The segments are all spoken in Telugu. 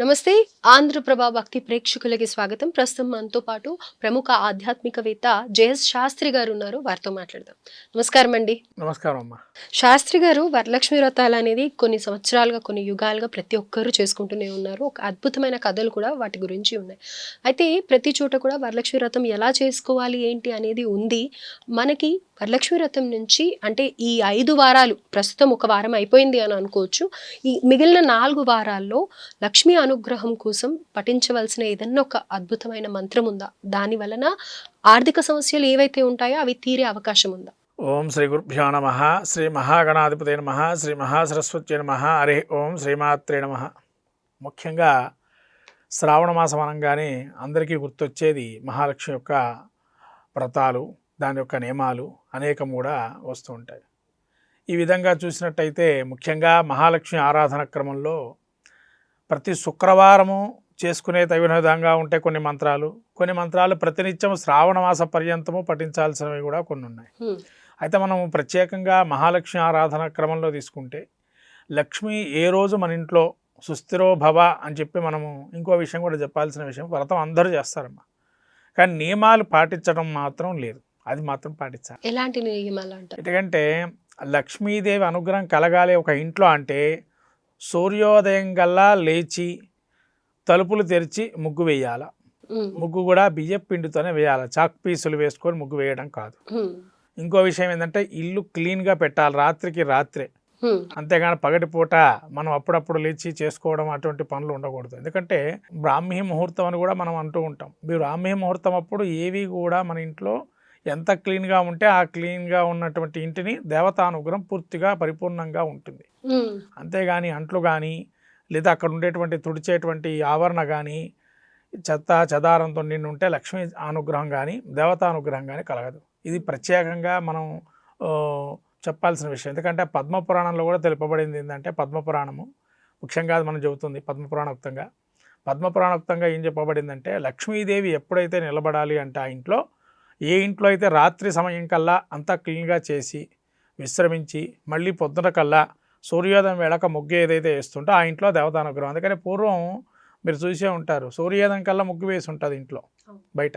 నమస్తే. ఆంధ్రప్రభ భక్తి ప్రేక్షకులకి స్వాగతం. ప్రస్తుతం మనతో పాటు ప్రముఖ ఆధ్యాత్మికవేత్త జేఎస్ శాస్త్రి గారు ఉన్నారు. వారితో మాట్లాడదాం. నమస్కారం అండి. నమస్కారం అమ్మా. శాస్త్రి గారు వరలక్ష్మి వ్రతాలు అనేది కొన్ని సంవత్సరాలుగా కొన్ని యుగాలుగా ప్రతి ఒక్కరూ చేసుకుంటూనే ఉన్నారు. ఒక అద్భుతమైన కథలు కూడా వాటి గురించి ఉన్నాయి. అయితే ప్రతి చోట కూడా వరలక్ష్మి వ్రతం ఎలా చేసుకోవాలి ఏంటి అనేది ఉంది. మనకి వరలక్ష్మి వ్రతం నుంచి అంటే ఈ ఐదు వారాలు ప్రస్తుతం ఒక వారం అయిపోయింది అని అనుకోవచ్చు. ఈ మిగిలిన నాలుగు వారాల్లో లక్ష్మీ అనుగ్రహం కోసం పఠించవలసిన ఏదన్నా ఒక అద్భుతమైన మంత్రం ఉందా? దాని వలన ఆర్థిక సమస్యలు ఏవైతే ఉంటాయో అవి తీరే అవకాశం ఉందా? ఓం శ్రీ గురుభ్యో నమ. శ్రీ మహాగణాధిపతి నమ. శ్రీ మహాసరస్వతి నమ. హరి ఓం శ్రీమాత్రే నమ. ముఖ్యంగా శ్రావణ మాసం అనగానే అందరికీ గుర్తొచ్చేది మహాలక్ష్మి యొక్క వ్రతాలు దాని యొక్క నియమాలు అనేకం కూడా వస్తూ ఉంటాయి. ఈ విధంగా చూసినట్టయితే ముఖ్యంగా మహాలక్ష్మి ఆరాధన క్రమంలో ప్రతి శుక్రవారము చేసుకునే తగిన విధంగా ఉంటే కొన్ని మంత్రాలు కొన్ని మంత్రాలు ప్రతినిత్యం శ్రావణ మాస పర్యంతము పఠించాల్సినవి కూడా కొన్ని ఉన్నాయి. అయితే మనం ప్రత్యేకంగా మహాలక్ష్మి ఆరాధన క్రమంలో తీసుకుంటే లక్ష్మి ఏ రోజు మన ఇంట్లో సుస్థిరో భవ అని చెప్పి మనము ఇంకో విషయం కూడా చెప్పాల్సిన విషయం వ్రతం అందరూ చేస్తారమ్మా. కానీ నియమాలు పాటించడం మాత్రం లేదు. అది మాత్రం పాటించాలి. ఎలాంటి నియమాలు ఎందుకంటే లక్ష్మీదేవి అనుగ్రహం కలగాలి ఒక ఇంట్లో అంటే సూర్యోదయం గల్లా లేచి తలుపులు తెరిచి ముగ్గు వేయాల. ముగ్గు కూడా బియ్యం పిండితోనే వేయాలి. చాక్ పీసులు వేసుకొని ముగ్గు వేయడం కాదు. ఇంకో విషయం ఏంటంటే ఇల్లు క్లీన్గా పెట్టాలి రాత్రికి రాత్రే. అంతేగాని పగటిపూట మనం అప్పుడప్పుడు లేచి చేసుకోవడం అటువంటి పనులు ఉండకూడదు. ఎందుకంటే బ్రాహ్మీ ముహూర్తం అని కూడా మనం అంటూ ఉంటాం. బ్రాహ్మీ ముహూర్తం అప్పుడు ఏవి కూడా మన ఇంట్లో ఎంత క్లీన్గా ఉంటే ఆ క్లీన్గా ఉన్నటువంటి ఇంటిని దేవతానుగ్రహం పూర్తిగా పరిపూర్ణంగా ఉంటుంది. అంతేగాని అంట్లు కానీ లేదా అక్కడ ఉండేటువంటి తుడిచేటువంటి ఆవరణ కానీ చెత్త చెదారంతో నిండి ఉంటే లక్ష్మీ అనుగ్రహం కానీ దేవతానుగ్రహం కానీ కలగదు. ఇది ప్రత్యేకంగా మనం చెప్పాల్సిన విషయం. ఎందుకంటే పద్మపురాణంలో కూడా తెలుపబడింది ఏంటంటే పద్మపురాణము. ముఖ్యంగా అది మనం చెబుతుంది పద్మపురాణోక్తంగా. పద్మపురాణోక్తంగా ఏం చెప్పబడిందంటే లక్ష్మీదేవి ఎప్పుడైతే నిలబడాలి అంటే ఆ ఇంట్లో ఏ ఇంట్లో అయితే రాత్రి సమయం కల్లా అంతా క్లీన్గా చేసి విశ్రమించి మళ్ళీ పొద్దున కల్లా సూర్యోదయం వేళక ముగ్గు ఏదైతే వేస్తుంటో ఆ ఇంట్లో దేవతానుగ్రహం అందుకని పూర్వం మీరు చూసే ఉంటారు సూర్యోదయం కల్లా ముగ్గు వేసి ఉంటుంది ఇంట్లో బయట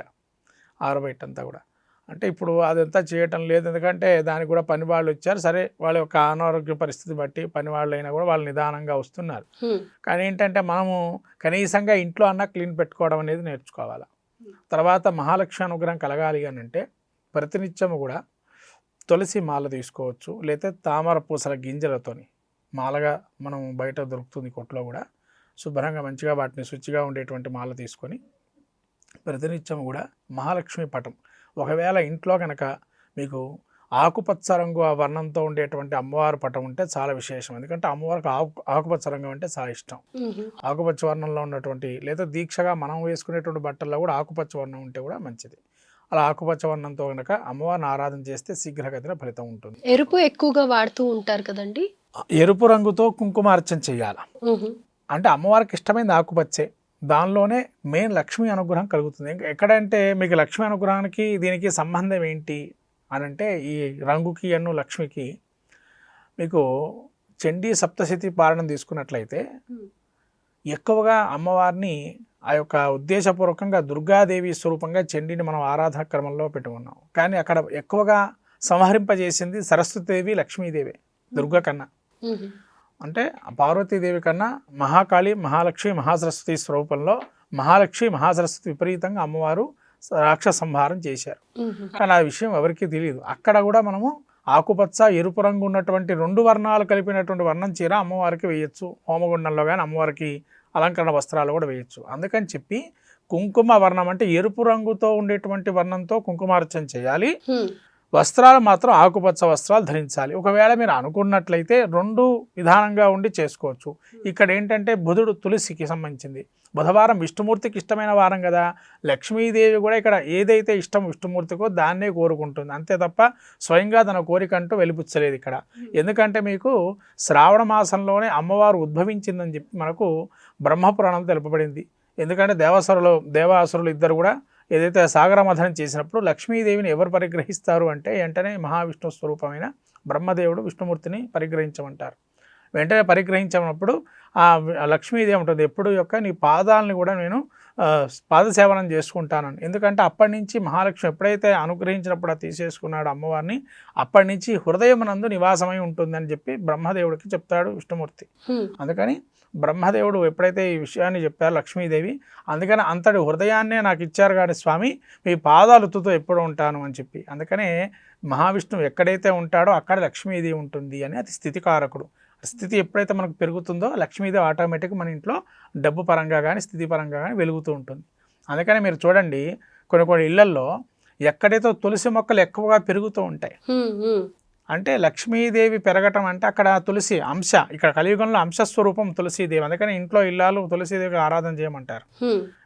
ఆరు బయట అంతా కూడా. అంటే ఇప్పుడు అదంతా చేయటం లేదు. ఎందుకంటే దానికి కూడా పని వాళ్ళు వచ్చారు. సరే వాళ్ళ యొక్క అనారోగ్య పరిస్థితి బట్టి పని వాళ్ళు అయినా కూడా వాళ్ళు నిదానంగా వస్తున్నారు. కానీ ఏంటంటే మనము కనీసంగా ఇంట్లో అన్న క్లీన్ పెట్టుకోవడం అనేది నేర్చుకోవాలి? తర్వాత మహాలక్ష్మి అనుగ్రహం కలగాలి అని అంటే ప్రతినిత్యము కూడా తులసి మాల తీసుకోవచ్చు లేతే తామర పూసల గింజలతోని. మాలగా మనం బయట దొరుకుతుంది కొట్లో కూడా. శుభ్రంగా మంచిగా వాటిని శుచిగా ఉండేటువంటి మాల తీసుకొని ప్రతినిత్యం కూడా మహాలక్ష్మి పటం. ఒకవేళ ఇంట్లో కనుక మీకు ఆకుపచ్చ రంగు ఆ వర్ణంతో ఉండేటువంటి అమ్మవారి పటం ఉంటే చాలా విశేషం. ఎందుకంటే అమ్మవారికి ఆకు ఆకుపచ్చ రంగు అంటే చాలా ఇష్టం. ఆకుపచ్చ వర్ణంలో ఉన్నటువంటి లేదా దీక్షగా మనం వేసుకునేటువంటి బట్టల్లో కూడా ఆకుపచ్చ వర్ణం ఉంటే కూడా మంచిది. అలా ఆకుపచ్చ వర్ణంతో కనుక అమ్మవారిని ఆరాధన చేస్తే శీఘ్రగతిన ఫలితం ఉంటుంది. ఎరుపు ఎక్కువగా వాడుతూ ఉంటారు కదండి? ఎరుపు రంగుతో కుంకుమార్చన చేయాలి. హ్మ్. అంటే అమ్మవారికి ఇష్టమైనది ఆకుపచ్చే. దానిలోనే మెయిన్ లక్ష్మీ అనుగ్రహం కలుగుతుంది. ఇంక ఎక్కడంటే మీకు లక్ష్మీ అనుగ్రహానికి దీనికి సంబంధం ఏంటి? అని అంటే ఈ రంగుకి అన్ను లక్ష్మికి మీకు చండీ సప్తశతి పారణం తీసుకున్నట్లయితే. ఎక్కువగా అమ్మవారిని ఆ యొక్క ఉద్దేశపూర్వకంగా దుర్గాదేవి స్వరూపంగా చండీని మనం ఆరాధన క్రమంలో పెట్టుకున్నాం కానీ అక్కడ ఎక్కువగా సంహరింపజేసింది సరస్వతీదేవి లక్ష్మీదేవి దుర్గా కన్నా. అంటే పార్వతీదేవి కన్నా మహాకాళి మహాలక్ష్మి మహాసరస్వతి స్వరూపంలో మహాలక్ష్మి మహాసరస్వతి విపరీతంగా అమ్మవారు రాక్షస సంహారం చేశారు. కానీ ఆ విషయం ఎవరికీ తెలియదు. అక్కడ కూడా మనము ఆకుపచ్చ ఎరుపు రంగు ఉన్నటువంటి రెండు వర్ణాలు కలిపినటువంటి వర్ణం చీర అమ్మవారికి వేయచ్చు. హోమగుండంలో కానీ అమ్మవారికి అలంకరణ వస్త్రాలు కూడా వేయచ్చు. అందుకని చెప్పి కుంకుమ వర్ణం అంటే ఎరుపు రంగుతో ఉండేటువంటి వర్ణంతో కుంకుమార్చన చేయాలి. వస్త్రాలు మాత్రం ఆకుపచ్చ వస్త్రాలు ధరించాలి. ఒకవేళ మీరు అనుకున్నట్లయితే రెండు విధానంగా ఉండి చేసుకోవచ్చు. ఇక్కడ ఏంటంటే బుధుడు తులసికి సంబంధించింది. బుధవారం విష్ణుమూర్తికి ఇష్టమైన వారం కదా. లక్ష్మీదేవి కూడా ఇక్కడ ఏదైతే ఇష్టం విష్ణుమూర్తికో దాన్నే కోరుకుంటుంది. అంతే తప్ప స్వయంగా తన కోరిక అంటూ వెలిపుచ్చలేదు ఇక్కడ. ఎందుకంటే మీకు శ్రావణ మాసంలోనే అమ్మవారు ఉద్భవించిందని చెప్పి మనకు బ్రహ్మపురాణం తెలుపబడింది. ఎందుకంటే దేవసరులు దేవాసురులు ఇద్దరు కూడా ఏదైతే సాగర చేసినప్పుడు లక్ష్మీదేవిని ఎవరు పరిగ్రహిస్తారు అంటే వెంటనే మహావిష్ణు స్వరూపమైన బ్రహ్మదేవుడు విష్ణుమూర్తిని పరిగ్రహించమంటారు. వెంటనే పరిగ్రహించినప్పుడు ఆ లక్ష్మీదేవి ఉంటుంది. ఎప్పుడు యొక్క నీ పాదాలని కూడా నేను పాదసేవనం చేసుకుంటానని. ఎందుకంటే అప్పటి నుంచి మహాలక్ష్మి ఎప్పుడైతే అనుగ్రహించినప్పుడు తీసేసుకున్నాడు అమ్మవారిని అప్పటి నుంచి హృదయమునందు నివాసమై ఉంటుందని చెప్పి బ్రహ్మదేవుడికి చెప్తాడు విష్ణుమూర్తి. అందుకని బ్రహ్మదేవుడు ఎప్పుడైతే ఈ విషయాన్ని చెప్పారో లక్ష్మీదేవి అందుకని అంతటి హృదయాన్నే నాకు ఇచ్చారు కానీ స్వామి మీ పాదాలుతుతో ఎప్పుడు ఉంటాను అని చెప్పి. అందుకనే మహావిష్ణువు ఎక్కడైతే ఉంటాడో అక్కడ లక్ష్మీదేవి ఉంటుంది అని అది స్థితికారకుడు. స్థితి ఎప్పుడైతే మనకు పెరుగుతుందో లక్ష్మీదేవి ఆటోమేటిక్ మన ఇంట్లో డబ్బు పరంగా కానీ స్థితి పరంగా కానీ వెలుగుతూ ఉంటుంది. అందుకని మీరు చూడండి కొన్ని కొన్ని ఇళ్ళల్లో ఎక్కడైతే తులసి మొక్కలు ఎక్కువగా పెరుగుతూ ఉంటాయి. అంటే లక్ష్మీదేవి పెరగటం అంటే అక్కడ తులసి అంశ ఇక్కడ కలియుగంలో అంశస్వరూపం తులసీదేవి. అందుకని ఇంట్లో ఇల్లాలు తులసీదేవికి ఆరాధన చేయమంటారు.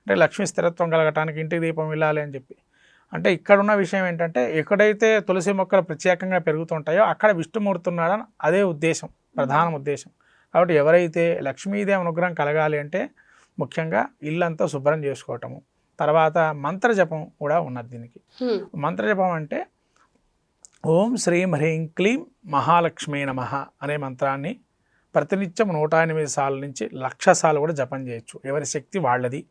అంటే లక్ష్మీ స్థిరత్వం కలగటానికి ఇంటికి దీపం వెళ్ళాలి అని చెప్పి. అంటే ఇక్కడ ఉన్న విషయం ఏంటంటే ఎక్కడైతే తులసి మొక్కలు ప్రత్యేకంగా పెరుగుతుంటాయో అక్కడ విష్ణుమూర్తి ఉన్నాడని అదే ఉద్దేశం. ప్రధాన ఉద్దేశం. కాబట్టి ఎవరైతే లక్ష్మీదేవి అనుగ్రహం కలగాలి అంటే ముఖ్యంగా ఇల్లంతా శుభ్రం చేసుకోవటము. తర్వాత మంత్రజపం కూడా ఉన్నది దీనికి. మంత్రజపం అంటే ఓం శ్రీం హ్రీం క్లీం మహాలక్ష్మీ నమ అనే మంత్రాన్ని ప్రతినిత్యం నూట ఎనిమిది సార్లు నుంచి లక్ష సార్లు కూడా జపం చేయొచ్చు. ఎవరి శక్తి వాళ్ళది.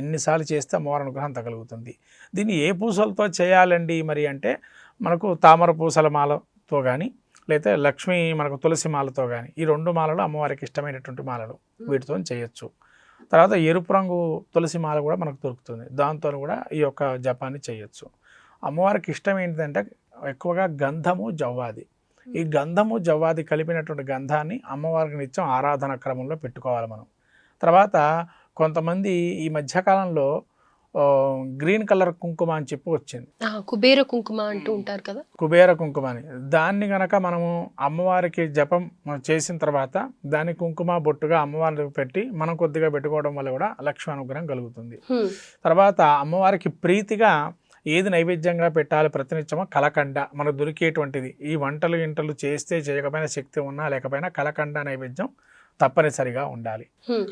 ఎన్నిసార్లు చేస్తే అమ్మవారి అనుగ్రహం తగలుగుతుంది. దీన్ని ఏ పూసలతో చేయాలండి మరి అంటే మనకు తామర పూసల మాలతో కానీ లేదా లక్ష్మీ మనకు తులసి మాలతో కానీ ఈ రెండు మాలలు అమ్మవారికి ఇష్టమైనటువంటి మాలలు వీటితో చేయొచ్చు. తర్వాత ఎరుపు రంగు తులసి మాల కూడా మనకు దొరుకుతుంది. దాంతో కూడా ఈ యొక్క జపాన్ని చేయొచ్చు. అమ్మవారికి ఇష్టం ఏంటంటే ఎక్కువగా గంధము జవ్వాది. ఈ గంధము జవ్వాది కలిపినటువంటి గంధాన్ని అమ్మవారికి నిత్యం ఆరాధన క్రమంలో పెట్టుకోవాలి మనం. తర్వాత కొంతమంది ఈ మధ్యకాలంలో గ్రీన్ కలర్ కుంకుమ అని చెప్పి వచ్చింది. ఆ, కుబేర కుంకుమ అంటూ ఉంటారు కదా? కుబేర కుంకుమ అని. దాన్ని గనక మనము అమ్మవారికి జపం మనం చేసిన తర్వాత దాన్ని కుంకుమ బొట్టుగా అమ్మవారికి పెట్టి మనం కొద్దిగా పెట్టుకోవడం వల్ల కూడా లక్ష్మి అనుగ్రహం కలుగుతుంది. తర్వాత అమ్మవారికి ప్రీతిగా ఏది నైవేద్యంగా పెట్టాలి ప్రతినిత్యమో కలకండ. మనకు దొరికేటువంటిది. ఈ వంటలు ఇంటలు చేస్తే చేయకపోయినా శక్తి ఉన్నా లేకపోయినా కలకండ నైవేద్యం తప్పనిసరిగా ఉండాలి.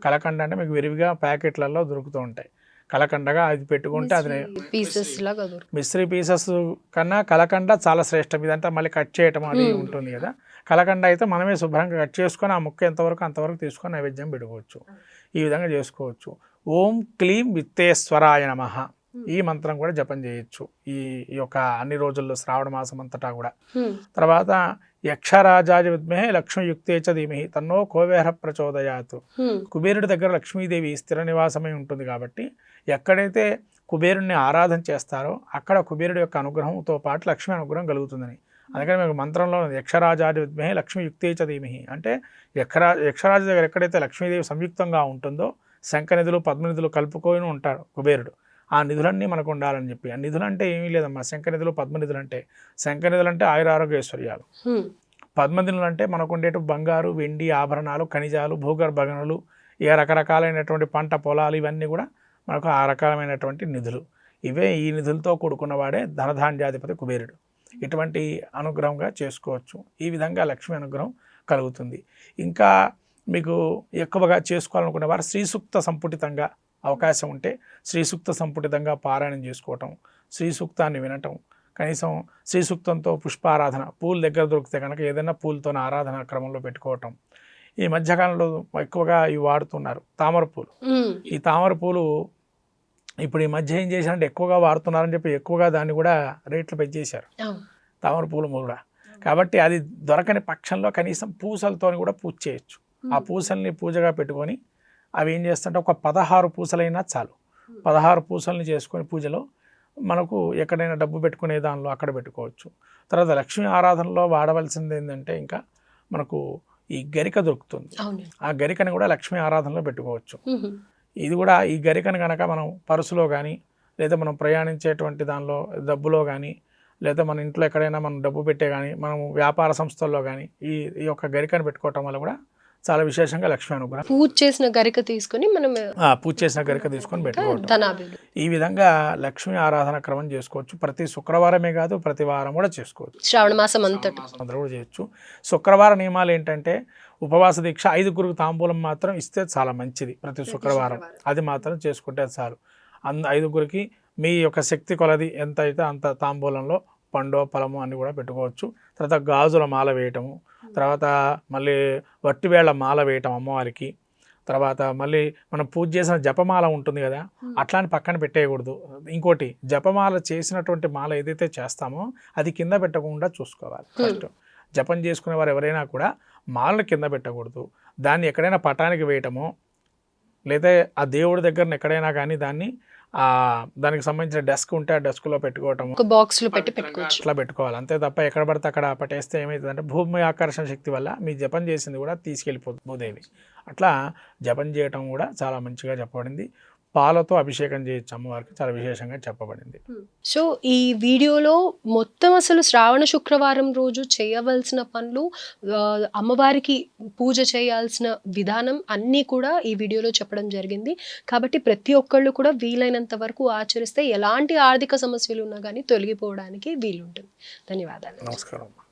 కలకండ అంటే మీకు విరివిగా ప్యాకెట్లలో దొరుకుతూ ఉంటాయి. కలకండగా అది పెట్టుకుంటే అది పీసెస్ లాగా మిశ్రీ పీసెస్ కన్నా కలకండ చాలా శ్రేష్టం. ఇదంతా మళ్ళీ కట్ చేయటం అది Hmm. ఉంటుంది కదా. కలకండ అయితే మనమే శుభ్రంగా కట్ చేసుకొని ఆ ముక్క ఎంతవరకు అంతవరకు తీసుకొని నైవేద్యం పెట్టుకోవచ్చు. ఈ విధంగా చేసుకోవచ్చు. ఓం క్లీం విత్తేశ్వరాయ నమ. ఈ మంత్రం కూడా జపం చేయొచ్చు. ఈ ఈ యొక్క అన్ని రోజుల్లో శ్రావణ మాసం అంతటా కూడా. హ్మ్. తర్వాత యక్షరాజాయ విద్మహే లక్ష్మీయుక్తే చ ధీమహి తన్నో కోవేర ప్రచోదయాత్. కుబేరుడి దగ్గర లక్ష్మీదేవి స్థిర నివాసమై ఉంటుంది కాబట్టి ఎక్కడైతే కుబేరుణ్ణి ఆరాధన చేస్తారో అక్కడ కుబేరుడి యొక్క అనుగ్రహంతో పాటు లక్ష్మీ అనుగ్రహం కలుగుతుందని. అందుకని మీకు మంత్రంలో యక్షరాజాది విద్మహే లక్ష్మీ యుక్తే చ ధీమహి. అంటే యక్షరా యక్షరాజు దగ్గర ఎక్కడైతే లక్ష్మీదేవి సంయుక్తంగా ఉంటుందో శంఖ నిధులు పద్మనిధులు కలుపుకొని ఉంటాడు కుబేరుడు. ఆ నిధులన్నీ మనకు ఉండాలని చెప్పి. ఆ నిధులు అంటే ఏమీ లేదమ్మా. శంఖ నిధులు పద్మనిధులు అంటే శంఖ నిధులు అంటే ఆయుర ఆరోగ్య ఐశ్వర్యాలు హ్మ్. పద్మదినులు అంటే మనకు ఉండేటి బంగారు వెండి ఆభరణాలు ఖనిజాలు భూగర్భ గనులు ఇక రకరకాలైనటువంటి పంట పొలాలు ఇవన్నీ కూడా మనకు ఆ రకమైనటువంటి నిధులు. ఇవే ఈ నిధులతో కూడుకున్నవాడే ధనధాన్యాధిపతి కుబేరుడు. ఇటువంటి అనుగ్రహంగా చేసుకోవచ్చు. ఈ విధంగా లక్ష్మీ అనుగ్రహం కలుగుతుంది. ఇంకా మీకు ఎక్కువగా చేసుకోవాలనుకునే వారు శ్రీసూక్త సంపుటితంగా అవకాశం ఉంటే శ్రీసూక్త సంపుటితంగా పారాయణం చేసుకోవటం శ్రీసూక్తాన్ని వినటం కనీసం శ్రీసూక్తంతో పుష్పారాధన పూలు దగ్గర దొరికితే కనుక ఏదైనా పూలతో ఆరాధన క్రమంలో పెట్టుకోవటం. ఈ మధ్యకాలంలో ఎక్కువగా ఇవి వాడుతున్నారు తామర పూలు. ఈ తామర పూలు ఇప్పుడు ఈ మధ్య ఏం చేశారంటే ఎక్కువగా వాడుతున్నారని చెప్పి ఎక్కువగా దాన్ని కూడా రేట్లు పెంచేశారు. తామర పూలు కూడా కాబట్టి అది దొరకని పక్షంలో కనీసం పూసలతో కూడా పూజ చేయొచ్చు. ఆ పూసల్ని పూజగా పెట్టుకొని అవి ఏం చేస్తుంటే ఒక పదహారు పూసలైనా చాలు. పదహారు పూసల్ని చేసుకొని పూజలో మనకు ఎక్కడైనా డబ్బు పెట్టుకునే దానిలో అక్కడ పెట్టుకోవచ్చు. తర్వాత లక్ష్మీ ఆరాధనలో వాడవలసింది ఏంటంటే ఇంకా మనకు ఈ గరిక దొరుకుతుంది. ఆ గరికని కూడా లక్ష్మీ ఆరాధనలో పెట్టుకోవచ్చు. ఇది కూడా ఈ గరికను కనుక మనం పర్సులో కానీ లేదా మనం ప్రయాణించేటువంటి దానిలో డబ్బులో కానీ లేదా మన ఇంట్లో ఎక్కడైనా మనం డబ్బు పెట్టే కానీ మనం వ్యాపార సంస్థల్లో కానీ ఈ ఈ యొక్క గరికను పెట్టుకోవటం వల్ల కూడా చాలా విశేషంగా లక్ష్మీ అనుగ్రహం. పూజ చేసిన గరిక తీసుకొని మనం పూజ చేసిన గరిక తీసుకొని పెట్టుకోవటం. ధనాభిలు ఈ విధంగా లక్ష్మీ ఆరాధన క్రమం చేసుకోవచ్చు. ప్రతి శుక్రవారమే కాదు ప్రతి వారం కూడా చేసుకోవచ్చు. శ్రావణ మాసం అంతటి. అందరూ కూడా చేయొచ్చు. శుక్రవార నియమాలు ఏంటంటే ఉపవాస దీక్ష ఐదుగురికి తాంబూలం మాత్రం ఇస్తే చాలా మంచిది ప్రతి శుక్రవారం. అది మాత్రం చేసుకుంటే చాలు. అంద ఐదుగురికి మీ యొక్క శక్తి కొలది ఎంత అయితే అంత తాంబూలంలో పండో ఫలము అన్ని కూడా పెట్టుకోవచ్చు. తర్వాత గాజుల మాల వేయటము తర్వాత మళ్ళీ వట్టివేళ మాల వేయటం అమ్మవారికి. తర్వాత మళ్ళీ మనం పూజ చేసిన జపమాల ఉంటుంది కదా. అట్లాని పక్కన పెట్టేయకూడదు. ఇంకోటి జపమాల చేసినటువంటి మాల ఏదైతే చేస్తామో అది కింద పెట్టకుండా చూసుకోవాలి ఫస్ట్. జపం చేసుకునే వారు ఎవరైనా కూడా మాలను కింద పెట్టకూడదు. దాన్ని ఎక్కడైనా పటానికి వేయటము లేదా ఆ దేవుడి దగ్గర ఎక్కడైనా కానీ దాన్ని దానికి సంబంధించిన డెస్క్ ఉంటే ఆ డెస్క్లో పెట్టుకోవటము. ఒక బాక్స్లో పెట్టి పెట్టుకోవచ్చు. అట్లా పెట్టుకోవాలి. అంతే తప్ప ఎక్కడ పడితే అక్కడ పట్టేస్తే ఏమవుతుందంటే భూమి ఆకర్షణ శక్తి వల్ల మీ జపం చేసింది కూడా తీసుకెళ్ళిపోతుంది భూదేవి. అట్లా జపం చేయటం కూడా చాలా మంచిగా చెప్పబడింది పాలతో అభిషేకం చేయొచ్చు అమ్మవారికి. చాలా విశేషంగా చెప్పబడింది. సో ఈ వీడియోలో మొత్తం అసలు శ్రావణ శుక్రవారం రోజు చేయవలసిన పనులు అమ్మవారికి పూజ చేయాల్సిన విధానం అన్నీ కూడా ఈ వీడియోలో చెప్పడం జరిగింది. కాబట్టి ప్రతి ఒక్కళ్ళు కూడా వీలైనంత వరకు ఆచరిస్తే ఎలాంటి ఆర్థిక సమస్యలు ఉన్నా కానీ తొలగిపోవడానికి వీలుంటుంది. ధన్యవాదాలు. నమస్కారం